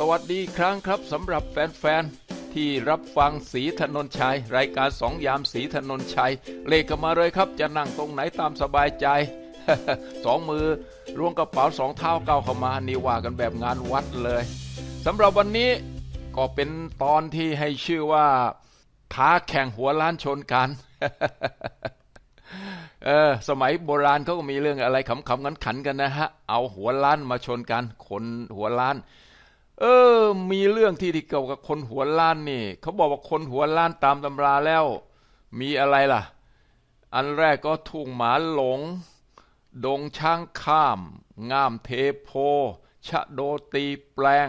สวัสดีครั้งครับสำหรับแฟนๆ ที่รับฟังสีถนนชัย รายการสองยามสีถนนชัย เลขกันมาเลยครับจะนั่งตรงไหนตามสบายใจ สองมือร่วงกระเป๋าสองเท้าเก้าเข้ามานี่ว่ากันแบบงานวัดเลยสำหรับวันนี้ก็เป็นตอนที่ให้ชื่อว่าท้าแข่งหัวล้านชนกันเออสมัยโบราณเขาก็มีเรื่องอะไรขำๆกันขันกันนะฮะ เอาหัวล้านมาชนกัน คนหัวล้าน เออ มีเรื่องที่ที่เกี่ยวกับคนหัวล้านนี่เขาบอกว่าคนหัวล้านตามตำราแล้ว มีอะไรล่ะ อันแรกก็ทุ่งหมาหลง ดงช้างข้าม งามเทโพ ชะโดตีแปลง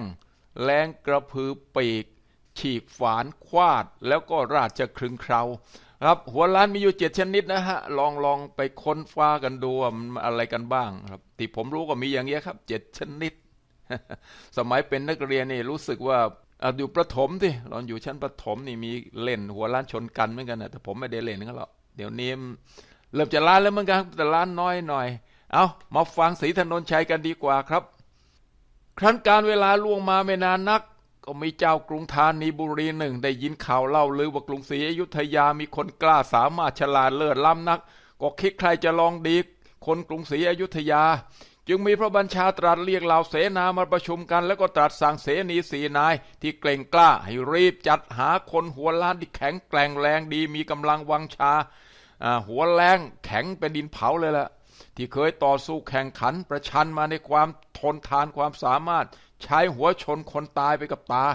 แรงกระพือปีก ฉีกฝานควาด แล้วก็ราชครึงเคราครับ หัวล้านมีอยู่เจ็ดชนิดนะฮะ ลองลองไปค้นฟ้ากันดูมันอะไรกันบ้างครับ ที่ผมรู้ก็มีอย่างเงี้ยครับเจ็ดชนิด สมัยเป็นนักเรียนนี่รู้สึกว่าอะอยู่ประถมที่ตอนอยู่ชั้นประถมนี่มีเล่นหัวล้านชนกันเหมือนกันนะแต่ผมไม่ได้เล่นกันหรอกเดี๋ยวนี้เริ่มจะล้านแล้วเหมือนกันแต่ล้านน้อยหน่อย เอามาฟังศรีถนนชัยกันดีกว่าครับ ครั้นการเวลาล่วงมาไม่นานนัก ก็มีเจ้ากรุงธานีบุรีหนึ่ง ได้ยินข่าวเล่าลือว่ากรุงศรีอยุธยามีคนกล้าสามารถฉลาดเลิศล้ำนัก ก็คิดใครจะลองดีคนกรุงศรีอยุธยา จึงมีพระบัญชาตรัสเรียกเหล่าเสนามาประชุมกัน แล้วก็ตรัสสั่งเสนีสีนายที่เกรงกล้าให้รีบจัดหาคนหัวล้านที่แข็งแกร่งแรงดีมีกำลังวังชา หัวแรงแข็งเป็นดินเผาเลยล่ะที่เคยต่อสู้แข่งขันประชันมาในความทนทานความสามารถ ใช้หัวชนคนตายไปกับตา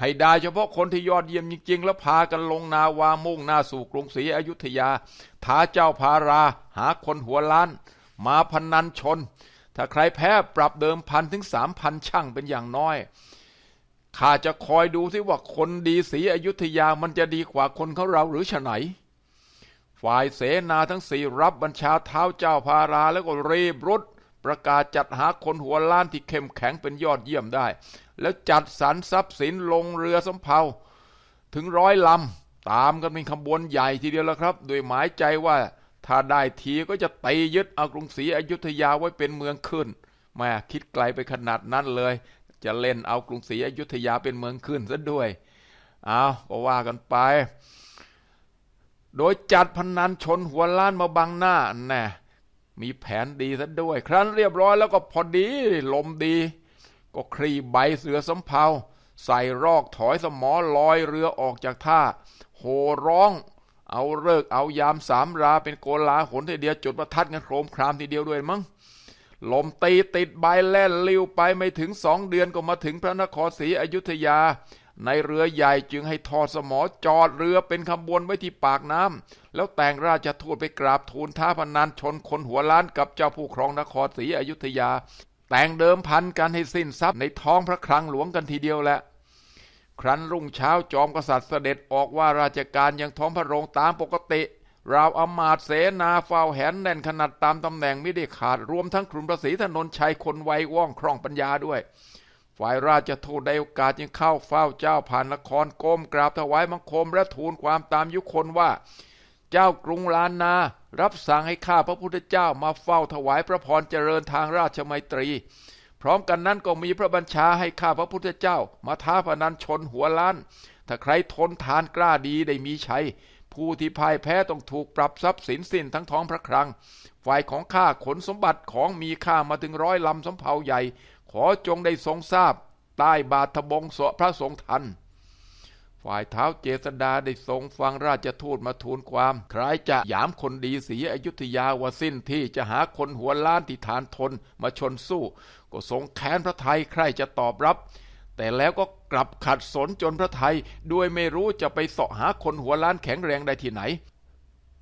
ให้ได้เฉพาะคนที่ยอดเยี่ยมจริง ๆ แล้วพากันลงนาวามุ่งหน้าสู่กรุงศรีอยุธยาท้าเจ้าพาราหาคนหัวล้าน มาพนันชน ถ้าใครแพ้ปรับเดิมพันถึงสามพันช่างเป็นอย่างน้อยข้าจะคอยดูที่ว่าคนดีศรีอยุธยามันจะดีกว่าคนเขาเราหรือฉไหน ฝ่ายเสนาทั้งสี่รับบัญชาเท้าเจ้าพาราแล้วก็รีบรุดประกาศจัดหาคนหัวล้านที่เข้มแข็งเป็นยอดเยี่ยมได้ แล้วจัดสรรทรัพย์สินลงเรือสำเภา ถึงร้อยลำ ตามกันเป็นขบวนใหญ่ทีเดียวแล้วครับ โดยหมายใจว่า ถ้าได้ทีก็จะตียึดเอากรุงศรีอยุธยาไว้เป็นเมืองขึ้นแม่คิดไกลไปขนาดนั้นเลย จะเล่นเอากรุงศรีอยุธยาเป็นเมืองขึ้นซะด้วยเอาก็ว่ากันไป โดยจัดพนันชนหัวล้านมาบังหน้าแน่มีแผนดีซะด้วย ครั้นเรียบร้อยแล้วก็พอดีลมดี ก็คลี่ใบเสือสำเภาใส่รอกถอยสมอลอยเรือออกจากท่า โหร้อง เอาเลิกเอายามสามราเป็นโกลาหนทีเดียวจุดประทัดกันโครมครามทีเดียวด้วยมั้งลมตีติดใบแล่นลิ้วไปไม่ถึงสองเดือนก็มาถึงพระนครศรีอยุธยา ในเรือใหญ่จึงให้ทอดสมอจอดเรือเป็นขบวนไว้ที่ปากน้ำแล้วแต่งราชทูตไปกราบทูลท้าพนันชนคนหัวล้านกับเจ้าผู้ครองนครศรีอยุธยา แต่งเดิมพันกันให้สิ้นทรัพย์ในท้องพระคลังหลวงกันทีเดียวแหละ ครั้นรุ่งเช้าจอมกษัตริย์เสด็จออกว่าราชการยังท้องพระโรงตามปกติราวอมาตย์เสนาเฝ้าแหนแน่นขนาดตามตำแหน่งไม่ได้ขาดรวมทั้งกลุ่มประสีถนนชัยคนไวว่องคล่องปัญญาด้วย ฝ่ายราชทูตได้โอกาสจึงเข้าเฝ้าเจ้าผ่านนครก้มกราบถวายบังคมและทูลความตามยุคนว่า เจ้ากรุงลานนา รับสั่งให้ข้าพระพุทธเจ้ามาเฝ้าถวายพระพรเจริญทางราชมัยตรี พร้อมกันนั้นก็มีพระบัญชาให้ข้าพระพุทธเจ้า มาท้าพนันชนหัวล้าน ถ้าใครทนทานกล้าดีได้มีชัย ผู้ที่พ่ายแพ้ต้องถูกปรับทรัพย์สินสิ้นทั้งท้องพระครัง ฝ่ายของข้าขนสมบัติของมีค่ามาถึงร้อยลำสำเภาใหญ่ ขอจงได้ทรงทราบใต้บาทบงสพระสงฆ์ทัน ฝ่ายเท้าเจษดาได้ทรงฟังราชทูตมาทูลความ ใคล้ายจะยามคนดีศรีอยุธยาว่าสิ้นที่จะหาคนหัวล้านที่ฐานทนมาชนสู้ ก็ทรงแค้นพระไทยใครจะตอบรับ แต่แล้วก็กลับขัดสนจนพระไทยด้วยไม่รู้จะไปเสาะหาคนหัวล้านแข็งแรงได้ที่ไหน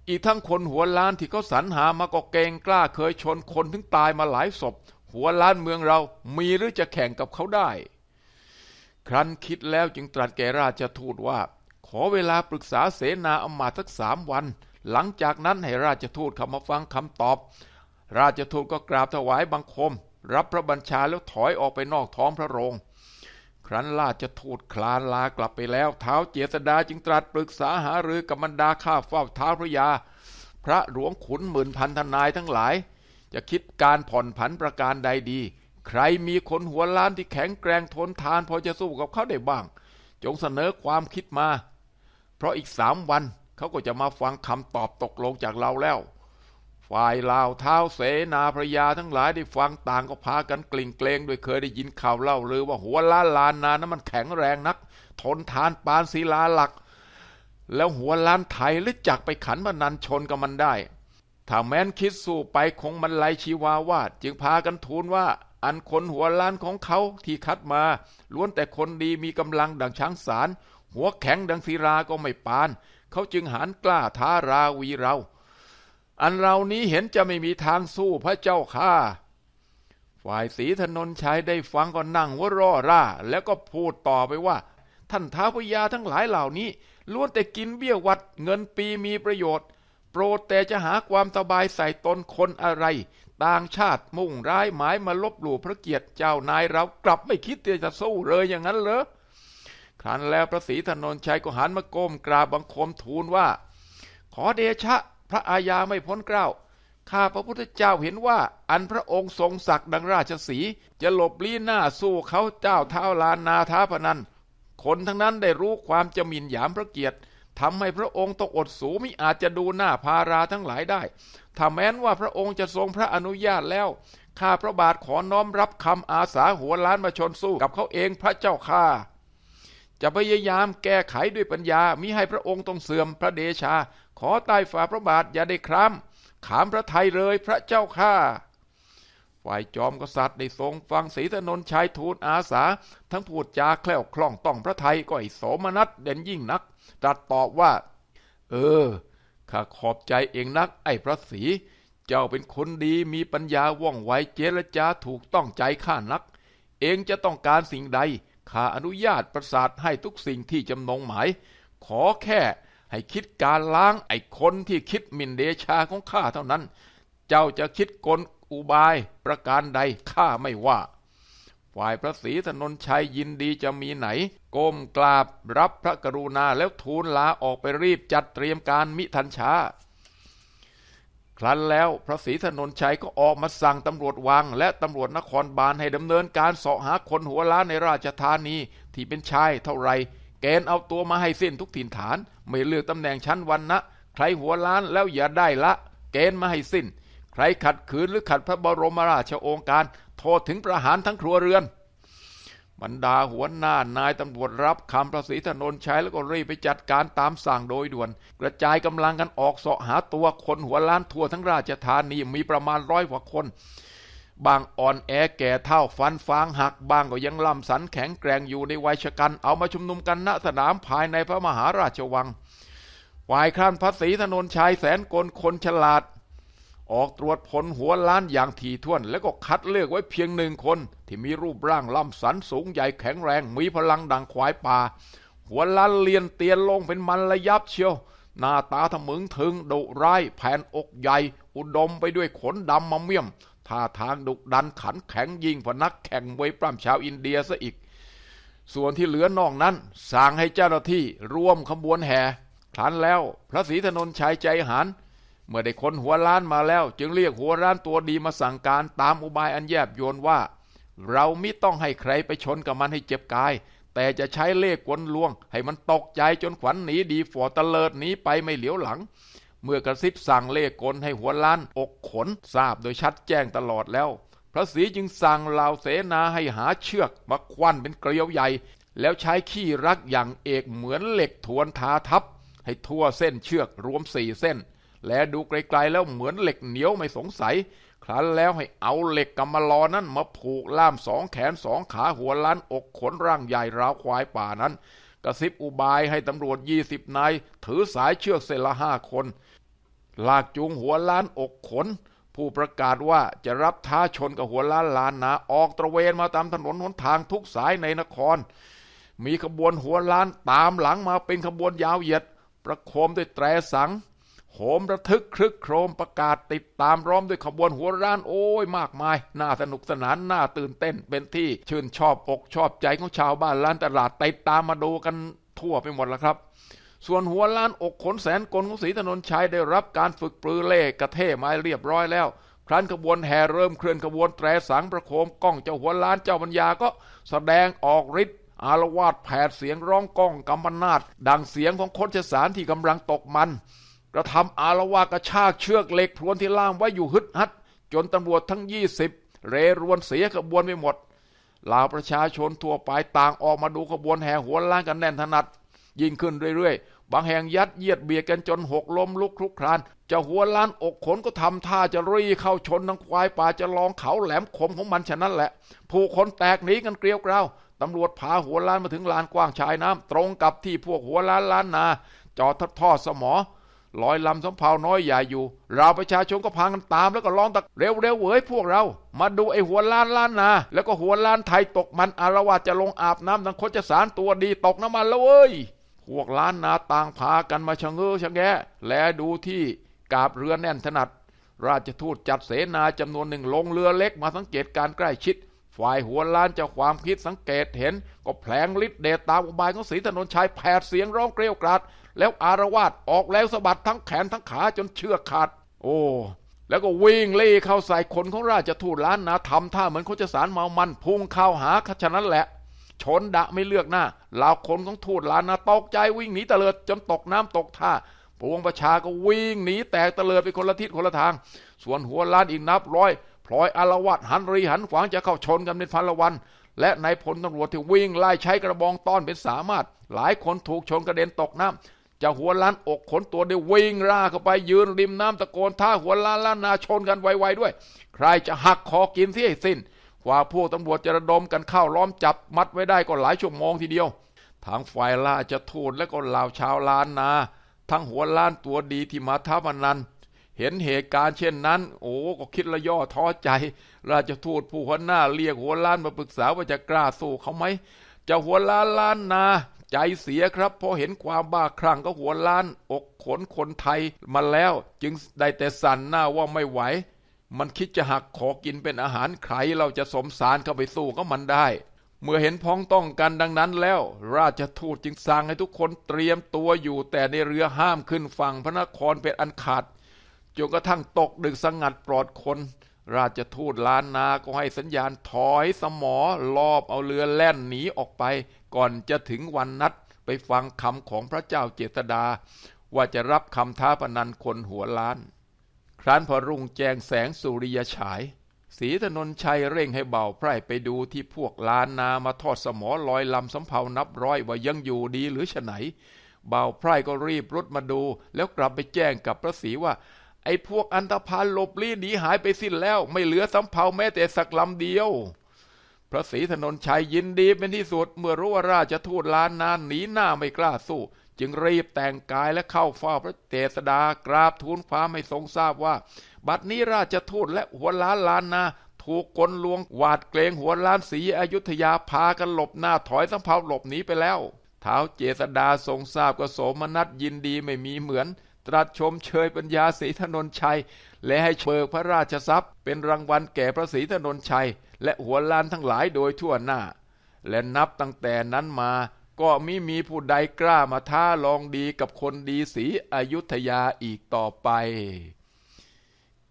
อีกทั้งคนหัวล้านที่เขาสรรหามาก็เกงกล้าเคยชนคนถึงตายมาหลายศพ หัวล้านเมืองเรามีหรือจะแข่งกับเขาได้ ครั้นคิดแล้วจึงตรัสแก่ราชทูตว่า ขอเวลาปรึกษาเสนาอำมาตย์สักสามวัน หลังจากนั้นให้ราชทูตเข้ามาฟังคำตอบ ราชทูตก็กราบถวายบังคม รับพระบัญชาแล้วถอยออกไปนอกท้องพระโรง ครั้นราชทูตคลานลากลับไปแล้วเท้าเจษดาจึงตรัสปรึกษาหารือกับบรรดาข้าเฝ้าเท้าพระยา พระหลวงขุนหมื่นพันทนายทั้งหลาย จะคิดการผ่อนผันประการใดดี ใครมีคนหัวล้านที่แข็งแกร่งทนทาน พอจะสู้กับเขาได้บ้าง จงเสนอความคิดมา เพราะอีกสามวันเขาก็จะมาฟังคำตอบตกลงจากเราแล้ว ฝ่ายลาวเท้าเสนาพระยาทั้งหลายได้ฟังต่างก็พากันกลิ่งเกรงโดยเคยได้ยินข่าวเล่าลือว่าหัวล้านลานนานั้นมันแข็งแรงนัก ทนทานปานศิลาหลัก แล้วหัวล้านไทยหรือจักไปขันพนันชนกับมันได้ถ้าแม้นคิดสู้ไปคงมันไลชีวาวาดจึงพากันทูลว่า อันคนหัวล้านของเขาที่คัดมา ล้วนแต่คนดีมีกำลังดังช้างสาร หัวแข็งดังศิราก็ไม่ปาน เขาจึงหานกล้าท้าราวีเรา อันเรานี้เห็นจะไม่มีทางสู้พระเจ้าข้าฝ่ายศรีถนนชัยได้ฟังก็นั่งหัวเร่อร่า แล้วก็พูดต่อไปว่า ท่านท้าวพญาทั้งหลายเหล่านี้ล้วนแต่กินเบี้ยวัดเงินปีมีประโยชน์ โปรดแต่จะหาความสบายใส่ตนคนอะไร ต่างชาติมุ่งร้ายหมายมาลบหลู่พระเกียรติเจ้านายเรากลับไม่คิดจะสู้เลยอย่างนั้นเหรอครั้นแล้วพระศรีถนนชัยก็หันมาก้มกราบบังคมทูลว่า ขอเดชะพระอาญาไม่พ้นเกล้าข้าพระพุทธเจ้าเห็นว่า อันพระองค์ทรงศักดิ์ดังราชสีจะหลบลี้หน้าสู้เขาเจ้าเท้าลานนาท้าพนันคนทั้งนั้นได้รู้ความจะหมิ่นหยามพระเกียรติทำให้พระองค์ต้องอดสูมิอาจจะดูหน้าพาราทั้งหลายได้ ถ้าแม้นว่าพระองค์จะทรงพระอนุญาตแล้ว ข้าพระบาทขอน้อมรับคำอาสาหัวล้านมาชนสู้กับเขาเองพระเจ้าข้าจะพยายามแก้ไขด้วยปัญญามิให้พระองค์ต้องเสื่อมพระเดชา ขอใต้ฝ่าพระบาทอย่าได้ครามขามพระไทยเลยพระเจ้าข้าฝ่ายจอมกษัตริย์ได้ทรงฟังศรีถนนชัยทูลอาสา ทั้งพูดจาแคล่วคล่องต้องพระไทยก็อ้โสมนัสเด่นยิ่งนักตรัสตอบว่า เออ ข้าขอบใจเองนักไอ้พระศรีเจ้าเป็นคนดีมีปัญญาว่องไวเจรจาถูกต้องใจข้านัก เองจะต้องการสิ่งใดข้าอนุญาตประสาทให้ทุกสิ่งที่จำนงหมาย ขอแค่ให้คิดการล้างไอ้คนที่คิดมินเดชาของข้าเท่านั้น เจ้าจะคิดกลอุบายประการใดข้าไม่ว่า ฝ่ายพระศรีถนนชัยยินดีจะมีไหน ก้มกราบรับพระกรุณาแล้วทูลลาออกไปรีบจัดเตรียมการมิทันช้า ครั้นแล้วพระศรีถนนชัยก็ออกมาสั่งตำรวจวัง และตำรวจนครบาลให้ดำเนินการเสาะหาคนหัวล้านในราชธานีที่เป็นชายเท่าไรเกณฑ์เอาตัวมาให้สิ้นทุกถิ่นฐาน ไม่เลือกตำแหน่งชั้นวันนะใครหัวล้านแล้วอย่าได้ละ เกณฑ์มาให้สิ้น ใครขัดขืนหรือขัดพระบรมราชโองการ โทษถึงประหารทั้งครัวเรือน บรรดาหัวหน้านายตำรวจรับคำพระศรีถนนชัยแล้วก็รีบไปจัดการตามสั่งโดยด่วน กระจายกำลังกันออกเสาะหาตัวคนหัวล้านทั่วทั้งราชธานีมีประมาณร้อยกว่าคนบางอ่อนแอแก่เท่าฟันฟางหักบางก็ยังล่ำสันแข็งแกร่งอยู่ในวัยชะกัน เอามาชุมนุมกันณสนามภายในพระมหาราชวังฝ่ายข้านพระศรีถนนชัยแสนกลคนฉลาด ออกตรวจผลหัวล้านอย่างถี่ถ้วน แล้วก็คัดเลือกไว้เพียงหนึ่งคน ที่มีรูปร่างล่ำสันสูงใหญ่แข็งแรง มีพลังดังควายป่า หัวล้านเลียนเตียนลงเป็นมันระยับเชียว หน้าตาทะมึงถึงดุร้ายแผ่นอกใหญ่ อุดมไปด้วยขนดำมาเมี่ยมท่าทางดุดันขันแข็งยิ่งกว่านักแข่งมวยปล้ำชาวอินเดียซะอีก ส่วนที่เหลือนอกนั้นสั่งให้เจ้าหน้าที่ร่วมขบวนแห่ครั้นแล้วพระศรีถนนชัยใจหาน เมื่อได้ค้นหัวล้านมาแล้ว จึงเรียกหัวล้านตัวดีมาสั่งการตามอุบายอันแยบยลว่า เรามิต้องให้ใครไปชนกับมันให้เจ็บกาย แต่จะใช้เล่ห์กลลวง ให้มันตกใจจนขวัญหนีดีฝ่อตะเลิดหนีไปไม่เหลียวหลัง เมื่อกระซิบสั่งเล่ห์กลให้หัวล้านอกขนทราบโดยชัดแจ้งตลอดแล้ว พระศรีจึงสั่งเหล่าเสนาให้หาเชือกมาควันเป็นเกลียวใหญ่ แล้วใช้ขี้รักอย่างเอกเหมือนเหล็กทวนทาทับให้ทั่วเส้นเชือกรวมสี่เส้น และดูไกลๆแล้วเหมือนเหล็กเหนียวไม่สงสัย ครั้นแล้วให้เอาเหล็กกำมะลอนั้นมาผูกล่ามสองแขนสองขาหัวล้านอกขนร่างใหญ่ราวควายป่านั้น กระซิบอุบายให้ตำรวจยี่สิบนายถือสายเชือกเส้นละห้าคน ลากจูงหัวล้านอกขน ผู้ประกาศว่าจะรับท้าชนกับหัวล้านลานนาออกตระเวนมาตามถนนหนทางทุกสายในนคร มีขบวนหัวล้านตามหลังมาเป็นขบวนยาวเหยียด ประโคมด้วยแตรสัง โหมระทึกครึกโครมประกาศติดตามร้อมด้วยขบวนหัวร้านโอ้ยมากมาย น่าสนุกสนาน น่าตื่นเต้น เป็นที่ชื่นชอบอกชอบใจของชาวบ้านล้านตลาดติดตามมาดูกันทั่วไปหมดแล้วครับ ส่วนหัวล้านอกขนแสนกลของศรีถนนชัยได้รับการฝึกปรือเล่กระเทมาเรียบร้อยแล้ว ครั้นขบวนแห่เริ่มเคลื่อนขบวนแตรสังประโคมกล้องเจ้าหัวล้านเจ้าปัญญาก็แสดงออกฤทธิ์อารวาสแผดเสียงร้องก้องกำปนาดดังเสียงของคนสารที่กำลังตกมัน กระทำอารวากระชากเชือกเหล็กพรวนที่ล่ามไว้อยู่ฮึดฮัด จนตำรวจทั้งยี่สิบเรรวนเสียขบวนไปหมดหล่าประชาชนทั่วไปต่างออกมาดูขบวนแห่หัวล้านกันแน่นถนัด ยิ่งขึ้นเรื่อยๆ บางแห่งยัดเยียดเบียดกันจนหกล้มลุกคลุกคลานเจะหัวล้านอกขนก็ทำท่าจะรีเข้าชนทั้งควายป่าจะลองเขาแหลมคมของมันฉะนั้นแหละ ผู้คนแตกหนีกันเกลียวกราวตำรวจพาหัวล้านมาถึงลานกว้างชายน้ำตรงกับที่พวกหัวล้านล้านนา จอดทอดสมอ ลอยลำสำเภาน้อยใหญ่อยู่ เราประชาชนก็พากันตามแล้วก็ร้องตะเร็วเร็วๆเว้ยพวกเรา มาดูไอ้หัวล้านล้านนา แล้วก็หัวล้านไทยตกมันอารวาจะลงอาบน้ำดังโคจะสารตัวดีตกน้ำมันแล้วเว้ยพวกล้านนาต่างพากันมาชะเง้อชะแงะแลดูที่กาบเรือแน่นถนัด ราชทูตจัดเสนาจำนวนหนึ่งลงเรือเล็กมาสังเกตการใกล้ชิด ฝ่ายหัวล้านเจ้าความคิดสังเกตเห็น ก็แผลงฤทธิ์เดชตามอุบายของศรีถนนชัยแผดเสียงร้องเกลียวกราด แล้วอารวาสออกแล้วสะบัดทั้งแขนทั้งขาจนเชือกขาด โอ้ แล้วก็วิ่งเล่เข้าใส่คนของราชทูตล้านนาทำท่าเหมือนโคจะสารเมามันพุ่งเข้าหาขฉะนั้นแหละ ชนดะไม่เลือกหน้าเหล่าคนของทูตล้านนาตกใจวิ่งหนีเตลิดจนตกน้ำตกท่าปวงประชาก็วิ่งหนีแตกเตลิดไปคนละทิศคนละทาง ส่วนหัวล้านอีกนับร้อยพลอยอารวาสหันรีหันขวางจะเข้าชนกันเป็นพันละวัน และนายพลตำรวจที่วิ่งไล่ใช้กระบองต้อนเป็นสามารถ หลายคนถูกชนกระเด็นตกน้ำ จะหัวล้านอกขนตัวได้วิ่งร่าเข้าไปยืนริมน้ำตะโกนท่าหัวล้านล้านนาชนกันไวๆด้วย ใครจะหักคอกินเสียให้สิ้น กว่าพวกตำรวจจะระดมกันเข้าล้อมจับมัดไว้ได้ก็หลายชั่วโมงทีเดียว ทางฝ่ายราชทูตและก็เหล่าชาวล้านนา ทั้งหัวล้านตัวดีที่มาท้าพนันเห็นเหตุการณ์เช่นนั้น โอ้ก็คิดละย่อท้อใจ ราชทูตผู้หัวหน้าเรียกหัวล้านมาปรึกษาว่าจะกล้าสู้เขาไหมจะหัวล้านล้านนา ใจเสียครับพราะเห็นความบ้าคลั่งก็หัวล้าน อกขนคนไทยมาแล้ว จึงได้แต่สั่นหน้าว่าไม่ไหว มันคิดจะหักขอกินเป็นอาหารใครเราจะสมสารเข้าไปสู้ก็มันได้ เมื่อเห็นพ้องต้องกันดังนั้นแล้ว ราชทูตจึงสั่งให้ทุกคนเตรียมตัวอยู่แต่ในเรือห้ามขึ้นฝั่งพระนครเป็นอันขาดจนกระทั่งตกดึกสงัดปลอดคน ราชทูตล้านนาก็ให้สัญญาณถอยสมอลอบเอาเรือแล่นหนีออกไป ก่อนจะถึงวันนัดไปฟังคำของพระเจ้าเจษดา ว่าจะรับคำท้าพนันคนหัวล้าน ครั้นพอรุ่งแจงแสงสุริยฉายศรีถนนชัยเร่งให้เบาไพร่ไปดูที่พวกล้านนามาทอดสมอลอยลำสำเภานับร้อยว่ายังอยู่ดีหรือฉไหน เบาไพร่ก็รีบรุดมาดู แล้วกลับไปแจ้งกับพระศรีว่า ไอ้พวกอันธพาลหลบลี้หนีหายไปสิ้นแล้ว ไม่เหลือสำเภาแม้แต่สักลำเดียว พระศรีถนนชัยยินดีเป็นที่สุดเมื่อรู้ว่าราชทูตล้านนานหนีหน้าไม่กล้าสู้ จึงรีบแต่งกายและเข้าเฝ้าพระเจษดากราบทูลความให้ทรงทราบว่า บัดนี้ราชทูตและหัวล้านล้านนาถูกกลลวงหวาดเกรงหัวล้านสีอยุธยาพากันหลบหน้าถอยสำเภาหลบหนีไปแล้วเท้าวเจษดาทรงทราบก็โสมนัสยินดีไม่มีเหมือน ตรัสชมเชยปัญญาศรีถนนชัย และให้เบิกพระราชทรัพย์ เป็นรางวัลแก่พระศรีถนนชัย และหัวล้านทั้งหลายโดยทั่วหน้า และนับตั้งแต่นั้นมาก็มิมีผู้ใดกล้ามาท้าลองดีกับคนดีศรีอยุธยาอีกต่อไป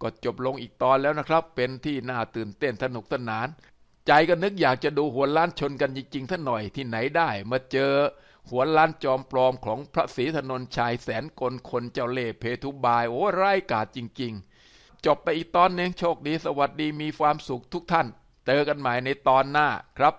ก็จบลงอีกตอนแล้วนะครับ เป็นที่น่าตื่นเต้นสนุกสนาน ใจก็นึกอยากจะดูหัวล้านชนกันจริงๆท่านหน่อยที่ไหนได้มาเจอหัวล้านจอมปลอมของพระศรีถนนชัยแสนกลคนเจ้าเล่เพทุบาย โอ้ไร้กาจจริง ๆ จบไปอีกตอนหนึงโชคดีสวัสดีมีความสุขทุกท่าน เจอกันใหม่ในตอนหน้าครับ